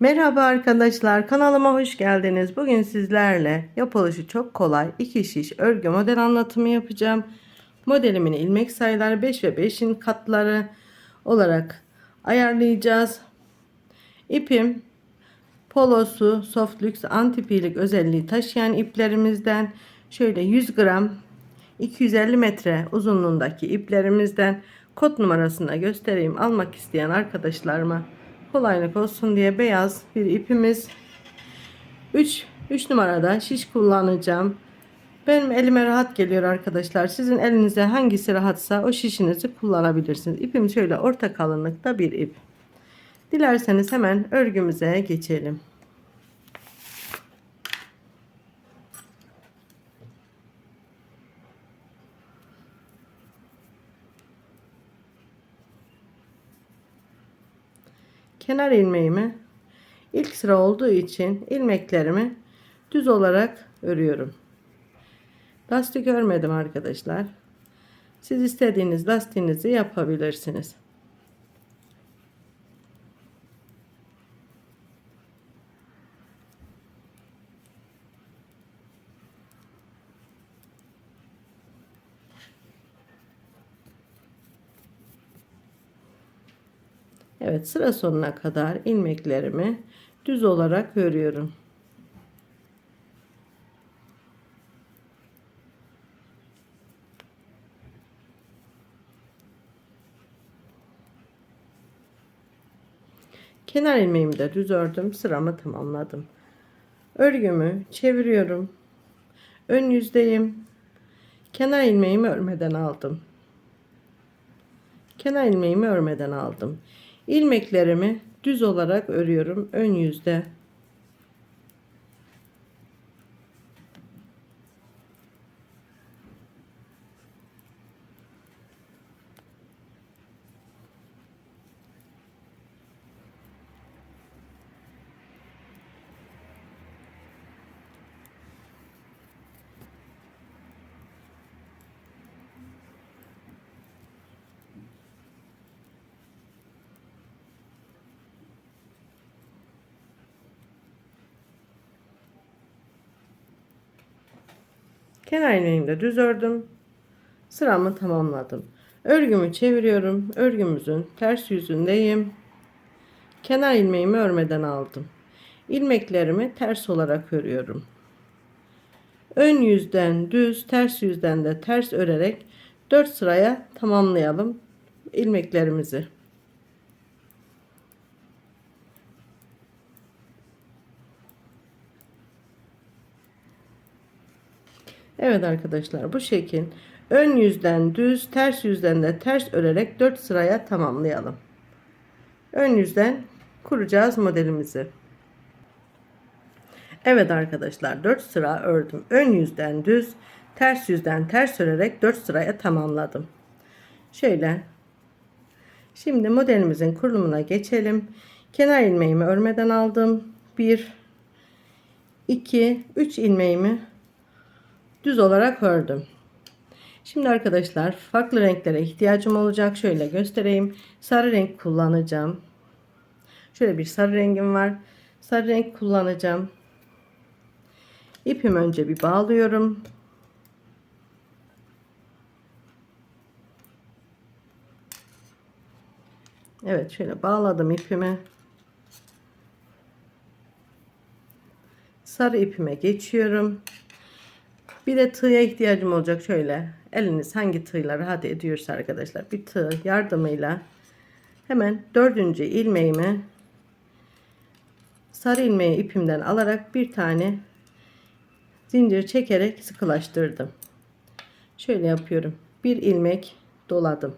Merhaba arkadaşlar kanalıma hoş geldiniz. Bugün sizlerle yapılışı çok kolay iki şiş örgü model anlatımı yapacağım. Modelimin ilmek sayıları 5 ve 5'in katları olarak ayarlayacağız. İpim polosu soft lux antipilik özelliği taşıyan iplerimizden şöyle 100 gram 250 metre uzunluğundaki iplerimizden kod numarasını göstereyim almak isteyen arkadaşlarıma kolaylık olsun diye beyaz bir ipimiz. 3 3 numarada şiş kullanacağım. Benim elime rahat geliyor arkadaşlar. Sizin elinize hangisi rahatsa o şişinizi kullanabilirsiniz. İpim şöyle orta kalınlıkta bir ip. Dilerseniz hemen örgümüze geçelim kenar ilmeğimi ilk sıra olduğu için ilmeklerimi düz olarak örüyorum. Lastik örmedim arkadaşlar. Siz istediğiniz lastiğinizi yapabilirsiniz. Sıra sonuna kadar ilmeklerimi düz olarak örüyorum. Kenar ilmeğimi de düz ördüm. Sıramı tamamladım. Örgümü çeviriyorum. Ön yüzdeyim. Kenar ilmeğimi örmeden aldım. Kenar ilmeğimi örmeden aldım. İlmeklerimi düz olarak örüyorum ön yüzde. Kenar ilmeğimi de düz ördüm. Sıramı tamamladım. Örgümü çeviriyorum. Örgümüzün ters yüzündeyim. Kenar ilmeğimi örmeden aldım. İlmeklerimi ters olarak örüyorum. Ön yüzden düz, ters yüzden de ters örerek 4 sıraya tamamlayalım ilmeklerimizi. Evet arkadaşlar bu şekil ön yüzden düz ters yüzden de ters örerek 4 sıraya tamamlayalım. Ön yüzden kuracağız modelimizi. Evet arkadaşlar 4 sıra ördüm. Ön yüzden düz ters yüzden ters örerek 4 sıraya tamamladım. Şöyle Şimdi modelimizin kurulumuna geçelim. Kenar ilmeğimi örmeden aldım. 1 2 3 ilmeğimi düz olarak ördüm. Şimdi arkadaşlar farklı renklere ihtiyacım olacak. Şöyle göstereyim. Sarı renk kullanacağım. Şöyle bir sarı rengim var. Sarı renk kullanacağım. İpimi önce bir bağlıyorum. Evet şöyle bağladım ipimi. Sarı ipime geçiyorum. Bir de tığya ihtiyacım olacak şöyle. Eliniz hangi tığla rahat ediyorsa arkadaşlar bir tığ yardımıyla hemen dördüncü ilmeğimi sarı ilmeği ipimden alarak bir tane zincir çekerek sıkılaştırdım. Şöyle yapıyorum. Bir ilmek doladım.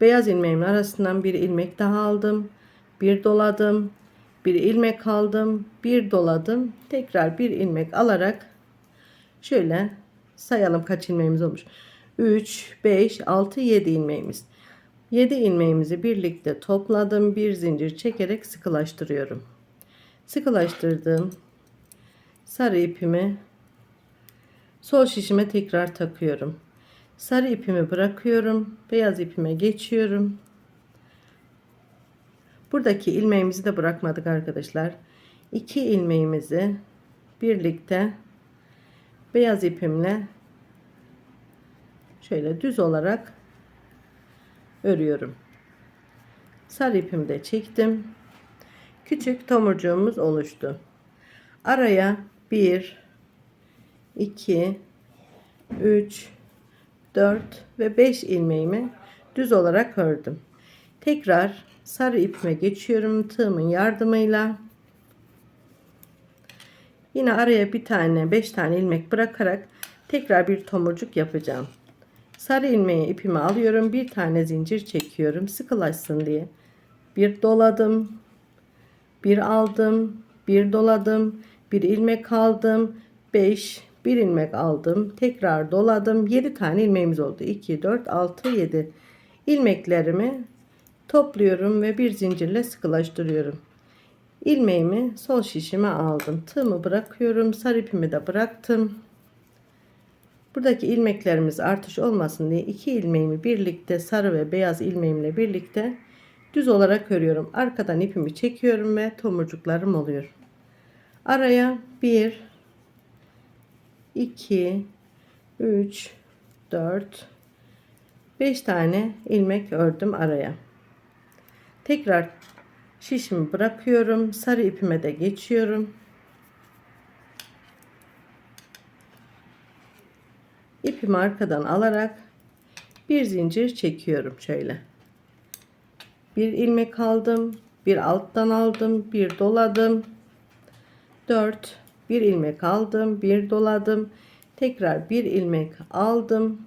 Beyaz ilmeğimin arasından bir ilmek daha aldım. Bir doladım. Bir ilmek aldım. Bir doladım. Tekrar bir ilmek alarak Şöyle sayalım kaç ilmeğimiz olmuş. 3, 5, 6, 7 ilmeğimiz. 7 ilmeğimizi birlikte topladım. Bir zincir çekerek sıkılaştırıyorum. Sıkılaştırdığım sarı ipimi sol şişime tekrar takıyorum. Sarı ipimi bırakıyorum. Beyaz ipime geçiyorum. Buradaki ilmeğimizi de bırakmadık arkadaşlar. İki ilmeğimizi birlikte beyaz ipimle şöyle düz olarak örüyorum. Sarı ipimi de çektim. Küçük tomurcuğumuz oluştu. Araya 1 2 3 4 ve 5 ilmeğimi düz olarak ördüm. Tekrar sarı ipime geçiyorum tığımın yardımıyla. Yine araya bir tane 5 tane ilmek bırakarak tekrar bir tomurcuk yapacağım. Sarı ilmeği ipimi alıyorum. Bir tane zincir çekiyorum. Sıkılaşsın diye. Bir doladım. Bir aldım. Bir doladım. Bir ilmek aldım. 5 bir ilmek aldım. Tekrar doladım. 7 tane ilmeğimiz oldu. 2 4 6 7 ilmeklerimi topluyorum ve bir zincirle sıkılaştırıyorum. İlmeğimi sol şişime aldım. Tığımı bırakıyorum. Sarı ipimi de bıraktım. Buradaki ilmeklerimiz artış olmasın diye iki ilmeğimi birlikte sarı ve beyaz ilmeğimle birlikte düz olarak örüyorum. Arkadan ipimi çekiyorum ve tomurcuklarım oluyor. Araya 1 2 3 4 5 tane ilmek ördüm araya. Tekrar şişimi bırakıyorum. Sarı ipime de geçiyorum. İpimi arkadan alarak bir zincir çekiyorum şöyle. Bir ilmek aldım, bir alttan aldım, bir doladım. 4 bir ilmek aldım, bir doladım. Tekrar bir ilmek aldım.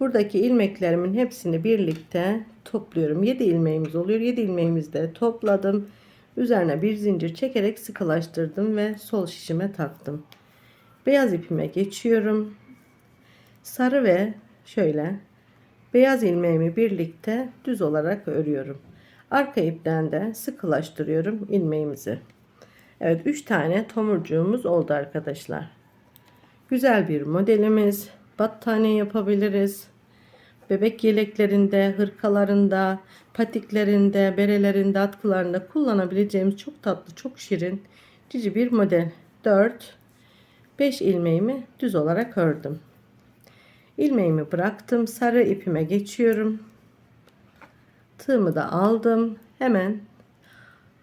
Buradaki ilmeklerimin hepsini birlikte topluyorum. 7 ilmeğimiz oluyor. 7 ilmeğimizi de topladım. Üzerine bir zincir çekerek sıkılaştırdım ve sol şişime taktım. Beyaz ipime geçiyorum. Sarı ve şöyle beyaz ilmeğimi birlikte düz olarak örüyorum. Arka ipten de sıkılaştırıyorum ilmeğimizi. Evet 3 tane tomurcuğumuz oldu arkadaşlar. Güzel bir modelimiz. Battaniye yapabiliriz. Bebek yeleklerinde, hırkalarında, patiklerinde, berelerinde, atkılarında kullanabileceğimiz çok tatlı, çok şirin, cici bir model. 4 5 ilmeğimi düz olarak ördüm. İlmeğimi bıraktım. Sarı ipime geçiyorum. Tığımı da aldım. Hemen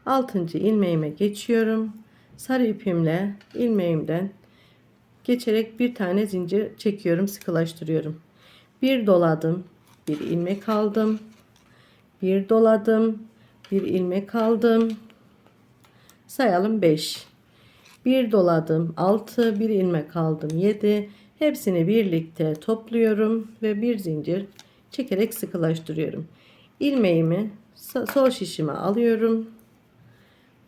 6. ilmeğime geçiyorum. Sarı ipimle ilmeğimden geçerek bir tane zincir çekiyorum, sıkılaştırıyorum. Bir doladım, bir ilmek aldım. Bir doladım, bir ilmek aldım. Sayalım 5. Bir doladım 6, bir ilmek aldım 7. Hepsini birlikte topluyorum ve bir zincir çekerek sıkılaştırıyorum. İlmeğimi sol şişime alıyorum.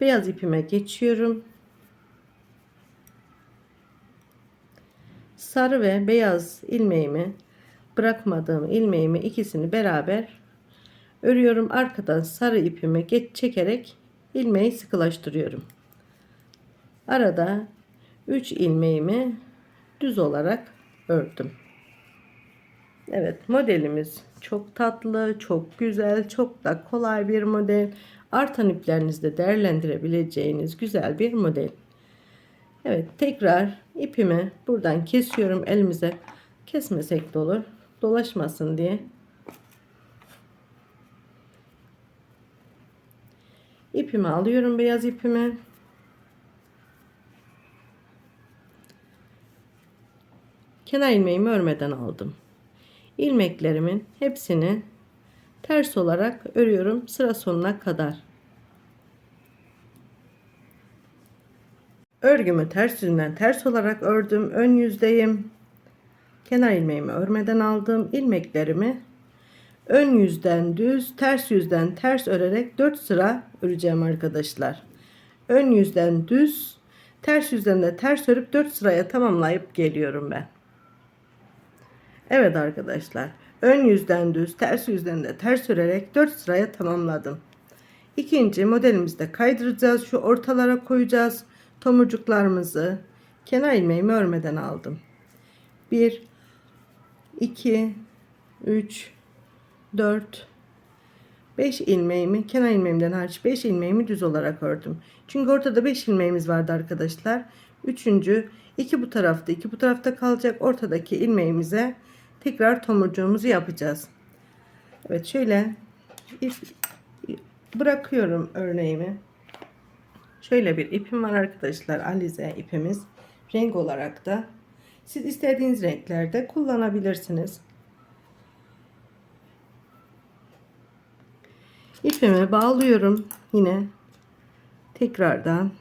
Beyaz ipime geçiyorum. Sarı ve beyaz ilmeğimi bırakmadığım ilmeğimi ikisini beraber örüyorum. Arkadan sarı ipimi geç çekerek ilmeği sıkılaştırıyorum. Arada 3 ilmeğimi düz olarak ördüm. Evet modelimiz çok tatlı, çok güzel, çok da kolay bir model. Artan iplerinizde değerlendirebileceğiniz güzel bir model. Evet tekrar ipimi buradan kesiyorum elimize kesmesek de olur dolaşmasın diye. İpimi alıyorum beyaz ipimi. Kenar ilmeğimi örmeden aldım. İlmeklerimin hepsini ters olarak örüyorum sıra sonuna kadar. Örgümü ters yüzünden ters olarak ördüm. Ön yüzdeyim. Kenar ilmeğimi örmeden aldım. ilmeklerimi ön yüzden düz, ters yüzden ters örerek 4 sıra öreceğim arkadaşlar. Ön yüzden düz, ters yüzden de ters örüp 4 sıraya tamamlayıp geliyorum ben. Evet arkadaşlar. Ön yüzden düz, ters yüzden de ters örerek 4 sıraya tamamladım. İkinci modelimizde kaydıracağız. Şu ortalara koyacağız. Tomurcuklarımızı kenar ilmeğimi örmeden aldım. 1 2 3 4 5 ilmeğimi kenar ilmeğimden hariç 5 ilmeğimi düz olarak ördüm. Çünkü ortada 5 ilmeğimiz vardı arkadaşlar. Üçüncü iki bu tarafta iki bu tarafta kalacak. Ortadaki ilmeğimize tekrar tomurcuğumuzu yapacağız. Evet şöyle bırakıyorum örneğimi. Şöyle bir ipim var arkadaşlar. Alize ipimiz. Renk olarak da siz istediğiniz renklerde kullanabilirsiniz. İpimi bağlıyorum yine tekrardan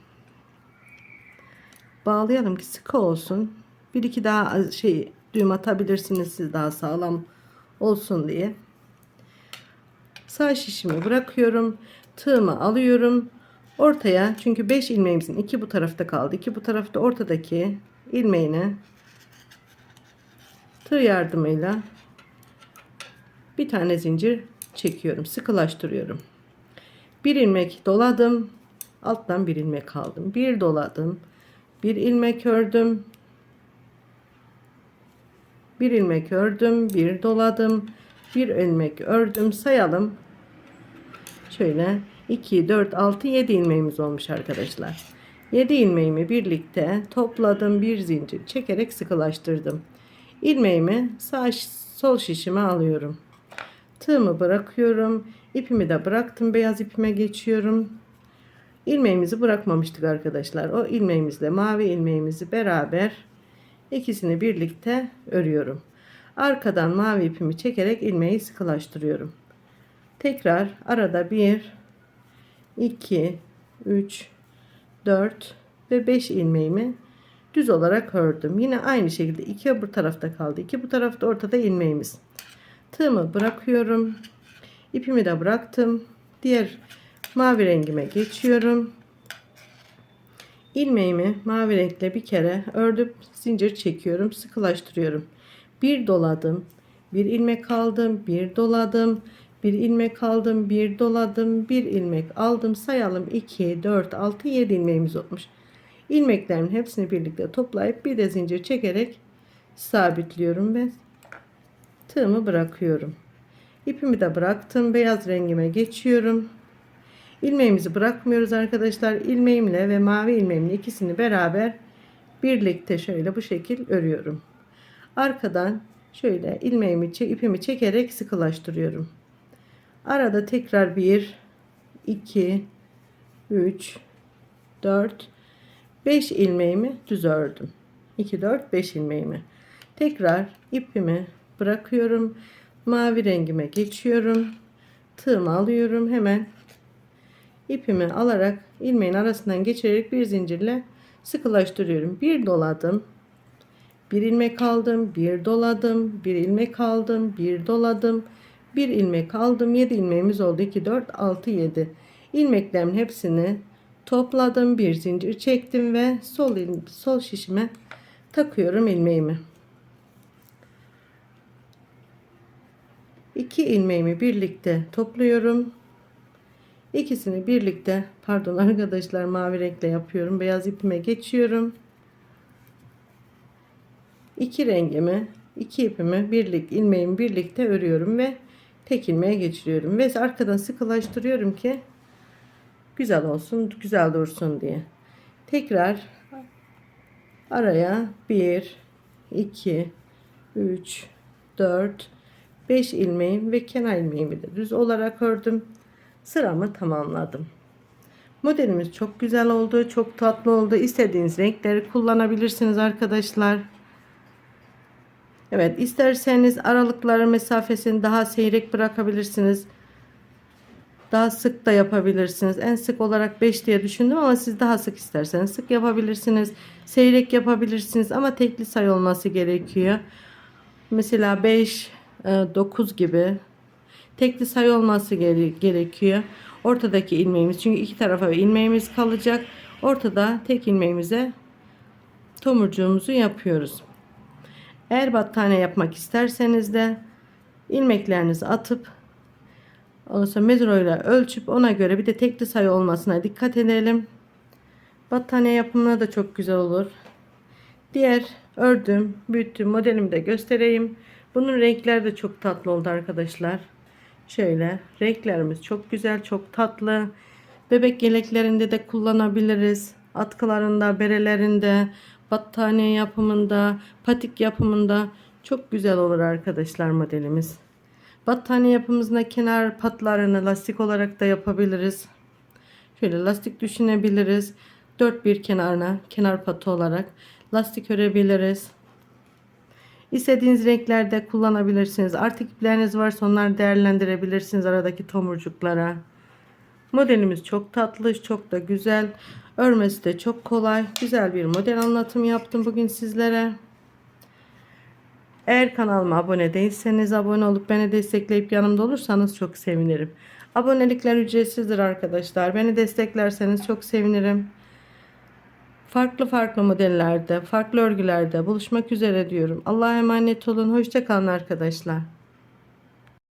bağlayalım ki sıkı olsun. Bir iki daha şey düğüm atabilirsiniz siz daha sağlam olsun diye. Sağ şişimi bırakıyorum. Tığımı alıyorum. Ortaya çünkü 5 ilmeğimizin iki bu tarafta kaldı. iki bu tarafta ortadaki ilmeğine tığ yardımıyla bir tane zincir çekiyorum. Sıkılaştırıyorum. Bir ilmek doladım. Alttan bir ilmek aldım. Bir doladım. Bir ilmek ördüm. Bir ilmek ördüm. Bir doladım. Bir ilmek ördüm. Sayalım. Şöyle 2, 4, 6, 7 ilmeğimiz olmuş arkadaşlar. 7 ilmeğimi birlikte topladım. Bir zincir çekerek sıkılaştırdım. İlmeğimi sağ sol şişime alıyorum. Tığımı bırakıyorum. İpimi de bıraktım. Beyaz ipime geçiyorum. İlmeğimizi bırakmamıştık arkadaşlar. O ilmeğimizle mavi ilmeğimizi beraber ikisini birlikte örüyorum. Arkadan mavi ipimi çekerek ilmeği sıkılaştırıyorum. Tekrar arada 1 2 3 4 ve 5 ilmeğimi düz olarak ördüm. Yine aynı şekilde iki bu tarafta kaldı. iki bu tarafta ortada ilmeğimiz. Tığımı bırakıyorum. İpimi de bıraktım. Diğer mavi rengime geçiyorum. İlmeğimi mavi renkle bir kere ördüm. Zincir çekiyorum. Sıkılaştırıyorum. Bir doladım. Bir ilmek aldım. Bir doladım. Bir ilmek aldım. Bir doladım. Bir ilmek aldım. Sayalım. 2, 4, 6, 7 ilmeğimiz olmuş. İlmeklerimin hepsini birlikte toplayıp bir de zincir çekerek sabitliyorum ve tığımı bırakıyorum. İpimi de bıraktım. Beyaz rengime geçiyorum. İlmeğimizi bırakmıyoruz arkadaşlar. İlmeğimle ve mavi ilmeğimle ikisini beraber birlikte şöyle bu şekil örüyorum. Arkadan şöyle ilmeğimi ipimi çekerek sıkılaştırıyorum. Arada tekrar 1 2 3 4 5 ilmeğimi düz ördüm. 2 4 5 ilmeğimi. Tekrar ipimi bırakıyorum. Mavi rengime geçiyorum. Tığımı alıyorum. Hemen ipimi alarak ilmeğin arasından geçirerek bir zincirle sıkılaştırıyorum. Bir doladım. Bir ilmek aldım, bir doladım, bir ilmek aldım, bir doladım, bir ilmek aldım. 7 ilmeğimiz oldu. 2 4 6 7. İlmeklerimin hepsini topladım, bir zincir çektim ve sol il, sol şişime takıyorum ilmeğimi. İki ilmeğimi birlikte topluyorum. İkisini birlikte pardon arkadaşlar mavi renkle yapıyorum. Beyaz ipime geçiyorum. İki rengimi, iki ipimi birlik ilmeğimi birlikte örüyorum ve tek ilmeğe geçiriyorum ve arkadan sıkılaştırıyorum ki güzel olsun, güzel dursun diye. Tekrar araya 1 2 3 4 5 ilmeğim ve kenar ilmeğimi de düz olarak ördüm. Sıramı tamamladım. Modelimiz çok güzel oldu. Çok tatlı oldu. İstediğiniz renkleri kullanabilirsiniz arkadaşlar. Evet isterseniz aralıkları mesafesini daha seyrek bırakabilirsiniz. Daha sık da yapabilirsiniz. En sık olarak 5 diye düşündüm ama siz daha sık isterseniz sık yapabilirsiniz. Seyrek yapabilirsiniz ama tekli sayı olması gerekiyor. Mesela 5, 9 gibi tekli sayı olması gere- gerekiyor. Ortadaki ilmeğimiz çünkü iki tarafa ilmeğimiz kalacak. Ortada tek ilmeğimize tomurcuğumuzu yapıyoruz. Eğer battaniye yapmak isterseniz de ilmeklerinizi atıp ondan sonra ile ölçüp ona göre bir de tekli sayı olmasına dikkat edelim. Battaniye yapımına da çok güzel olur. Diğer ördüğüm, büyüttüğüm modelimi de göstereyim. Bunun renkleri de çok tatlı oldu arkadaşlar. Şöyle renklerimiz çok güzel, çok tatlı. Bebek yeleklerinde de kullanabiliriz. Atkılarında, berelerinde, battaniye yapımında, patik yapımında çok güzel olur arkadaşlar modelimiz. Battaniye yapımızda kenar patlarını lastik olarak da yapabiliriz. Şöyle lastik düşünebiliriz. Dört bir kenarına kenar patı olarak lastik örebiliriz. İstediğiniz renklerde kullanabilirsiniz. Artık ipleriniz varsa onları değerlendirebilirsiniz aradaki tomurcuklara. Modelimiz çok tatlı, çok da güzel. Örmesi de çok kolay. Güzel bir model anlatımı yaptım bugün sizlere. Eğer kanalıma abone değilseniz abone olup beni destekleyip yanımda olursanız çok sevinirim. Abonelikler ücretsizdir arkadaşlar. Beni desteklerseniz çok sevinirim. Farklı farklı modellerde, farklı örgülerde buluşmak üzere diyorum. Allah'a emanet olun. Hoşçakalın arkadaşlar.